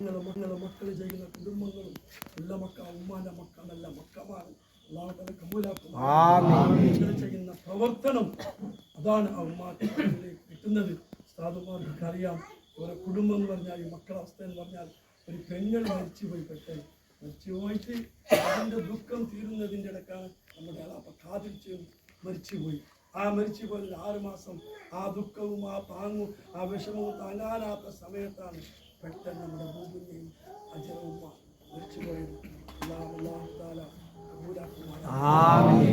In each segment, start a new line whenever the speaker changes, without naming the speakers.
നിങ്ങളെ മക്കളെ മക്കൾ ചെയ്യുന്ന കുടുംബങ്ങളും എല്ലാ മക്ക ഉമ്മാന്റെ മക്ക നല്ല മക്കളാണ് കബൂലാക്കും. ചെയ്യുന്ന പ്രവർത്തനം അതാണ് ആ ഉമ്മാക്ക് കിട്ടുന്നത്. സാധുമാർക്ക് അറിയാം. ഓരോ കുടുംബം എന്ന് പറഞ്ഞാൽ ഈ മക്കളെ അവസ്ഥ എന്ന് പറഞ്ഞാൽ ഒരു പെങ്ങൾ മരിച്ചുപോയി പെട്ടെന്ന്. മരിച്ചുപോയിട്ട് അതിന്റെ ദുഃഖം തീരുന്നതിന്റെ ഇടക്കാണ് നമ്മുടെ അപ്പൊ കാതിരിച്ചും മരിച്ചുപോയി ആ മരിച്ചു പോയത് ആറ് മാസം ആ ദുഃഖവും ആ പാങ്ങും ആ വിഷമവും താങ്ങാനാത്ത സമയത്താണ് പെട്ടെന്ന് നമ്മുടെ ഭൂമിയെയും അജരവും മരിച്ചുപോയത്. പോയത് തആല കബൂലാക്കുമാറാകട്ടെ.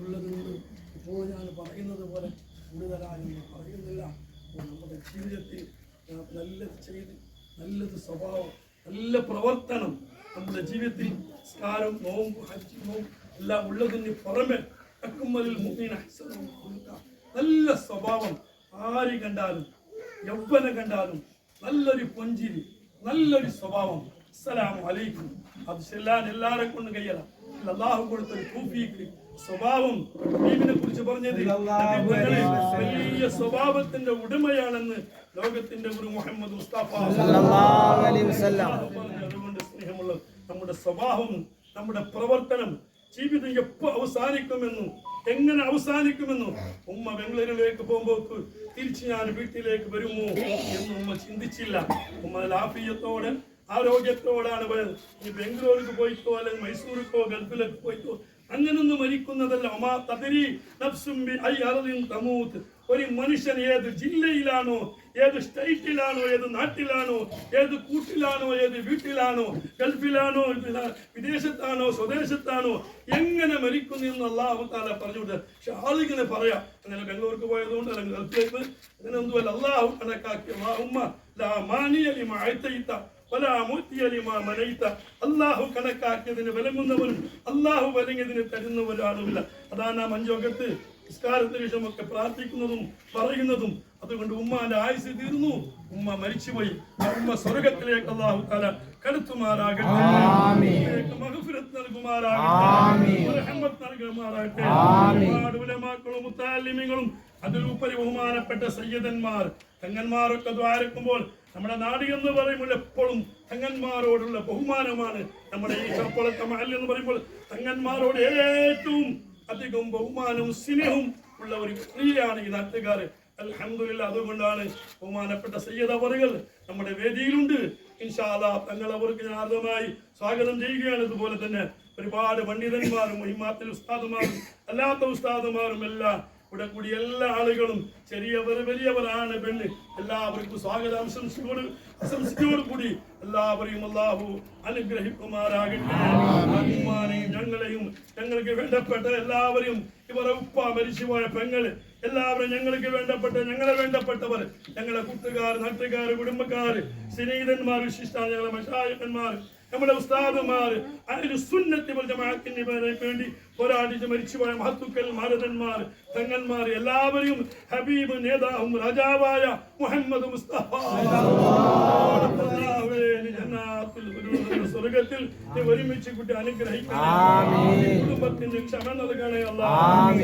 ഉള്ളതുകൊണ്ട് ഇപ്പോൾ ഞാൻ പറയുന്നത് പോലെ കൂടുതലായൊന്നും പറയുന്നില്ല. നമ്മുടെ ജീവിതത്തിൽ നല്ലത് ചെയ്ത് നല്ലത് സ്വഭാവം നല്ല പ്രവർത്തനം നമ്മുടെ ജീവിതത്തിൽ സ്കാരം നോമ്പ് ഹജ്ജും എല്ലാം ഉള്ളതിന് പുറമെ അക്കുമലിൽ നല്ല സ്വഭാവം ആര് കണ്ടാലും യൗവന കണ്ടാലും നല്ലൊരു പൊഞ്ചിരി നല്ലൊരു സ്വഭാവം. അസ്സലാമു അലൈക്കും. അത് ചെല്ലാൻ എല്ലാരെ കൊണ്ട് കഴിയണം അള്ളാഹു കൊടുത്തൊരു തൗഫീഖ്. സ്വഭാവം ഹബീബിനെ കുറിച്ച് പറഞ്ഞത് വലിയ സ്വഭാവത്തിന്റെ ഉടമയാണെന്ന് ലോകത്തിന്റെ ഗുരു മുഹമ്മദ് മുസ്തഫ സല്ലല്ലാഹു അലൈഹി അതുകൊണ്ട് സ്നേഹമുള്ള നമ്മുടെ സ്വഭാവം നമ്മുടെ പ്രവർത്തനം ജീവിതം എപ്പോ അവസാനിക്കുമെന്നും എങ്ങനെ അവസാനിക്കുമെന്നും ഉമ്മ ബംഗളൂരിലേക്ക് പോകുമ്പോൾ തിരിച്ച് ഞാൻ വീട്ടിലേക്ക് വരുമോ എന്ന് ഉമ്മ ചിന്തിച്ചില്ല. ഉമ്മ ലാഫിയത്തോടെ ആരോഗ്യത്തോടാണ് ഇനി ബംഗളൂർക്ക് പോയിട്ടോ അല്ലെങ്കിൽ മൈസൂർക്കോ ഗൾഫിലേക്ക് പോയിട്ടോ അങ്ങനൊന്നും മരിക്കുന്നതല്ല. തമൂത്ത് ഒരു മനുഷ്യൻ ഏത് ജില്ലയിലാണോ ഏത് സ്റ്റേറ്റിലാണോ ഏത് നാട്ടിലാണോ ഏത് കൂട്ടിലാണോ ഏത് വീട്ടിലാണോ ഗൾഫിലാണോ വിദേശത്താണോ സ്വദേശത്താണോ എങ്ങനെ മരിക്കുന്നു എന്ന് അള്ളാഹു താല പറഞ്ഞുകൊണ്ട് പക്ഷെ ആളിങ്ങനെ പറയാം അങ്ങനെ ബാംഗ്ലൂർക്ക് പോയതുകൊണ്ട് അല്ലെങ്കിൽ ഗൾഫിലേക്ക് അങ്ങനെ ഒന്നുമല്ല അള്ളാഹു കണക്കാക്കി ഉമ്മ ലാ മാനിയ അള്ളാഹു കണക്കാക്കിയതിന് വിലങ്ങുന്നവനും അള്ളാഹു വിലങ്ങിയതിന് തരുന്നവരാളുമില്ല അതാണ് ആ മഞ്ചോകത്ത് നിസ്കാരത്തിന് ശേഷമൊക്കെ പ്രാർത്ഥിക്കുന്നതും പറയുന്നതും. അതുകൊണ്ട് ഉമ്മാന്റെ ആയുസ് തീർന്നു. ഉമ്മ മരിച്ചുപോയി. ഉമ്മ സ്വർഗത്തിലേക്ക് അള്ളാഹു താല കടത്തുമാറാകട്ടെ. നൽകുമാറാകട്ടെ. നൽകുമാറാകട്ടെ. ഒരുപാട് ഉലമാക്കളും മുത്താലിമികളും അതിലുപരി ബഹുമാനപ്പെട്ട സയ്യദന്മാർ തങ്ങന്മാരൊക്കെ ദ്വാരക്കുമ്പോൾ നമ്മുടെ നാട് എന്ന് പറയുമ്പോൾ എപ്പോഴും തങ്ങന്മാരോടുള്ള ബഹുമാനമാണ്. നമ്മുടെ ഈ ചപ്പളത്തെ മഹൽ എന്ന് പറയുമ്പോൾ തങ്ങന്മാരോട് ഏറ്റവും അധികം ബഹുമാനവും സ്നേഹവും ഉള്ള ഒരു സ്ത്രീയാണ് ഈ നാട്ടുകാർ അലഹമില്ല അതുകൊണ്ടാണ് ബഹുമാനപ്പെട്ട സയ്യദ് അവറുകൾ നമ്മുടെ വേദിയിലുണ്ട്. ഇൻഷാദ തങ്ങൾ അവർക്ക് ഞാൻ ആർദ്രമായി സ്വാഗതം ചെയ്യുകയാണ്. ഇതുപോലെ തന്നെ ഒരുപാട് പണ്ഡിതന്മാരും മഹിമാത്തിൽ ഉസ്താദുമാരും അല്ലാത്ത ഉസ്താദുമാരും എല്ലാം ഇവിടെ കൂടി എല്ലാ ആളുകളും ചെറിയവർ വലിയവരാണ് പെണ്ണ്. എല്ലാവർക്കും സ്വാഗതം. ആശംസയോട് ആശംസയോട് കൂടി എല്ലാവരെയും അല്ലാഹു അനുഗ്രഹിക്കുമാറാകട്ടെ. ഉമ്മാനെയും ഞങ്ങളെയും ഞങ്ങൾക്ക് വേണ്ടപ്പെട്ട എല്ലാവരെയും ഇവരെ ഉപ്പ മരിച്ചുപോയ പെങ്ങൾ എല്ലാവരും ഞങ്ങൾക്ക് വേണ്ടപ്പെട്ട ഞങ്ങളെ വേണ്ടപ്പെട്ടവർ ഞങ്ങളെ കൂട്ടുകാർ നാട്ടുകാർ കുടുംബക്കാർ സ്നേഹിതന്മാർ വിശിഷ്ട ഞങ്ങളെ നമ്മുടെ ഉസ്താദുമാർ അതിന് സുന്നത്തി ജമാഅത്തിന് വേണ്ടി പോരാടിച്ച് മരിച്ചുപോയ മഹത്തുക്കൾ മാരതന്മാർ തങ്ങന്മാർ എല്ലാവരെയും ഹബീബ് നേതാവും രാജാവായ മുഹമ്മദ് മുസ്തഫ. സ്വർഗത്തിൽ ഒരുമിച്ച് കുട്ടി അനുഗ്രഹിക്കണേ കുടുംബത്തിന് ക്ഷമ നൽകണേ അല്ലാഹ്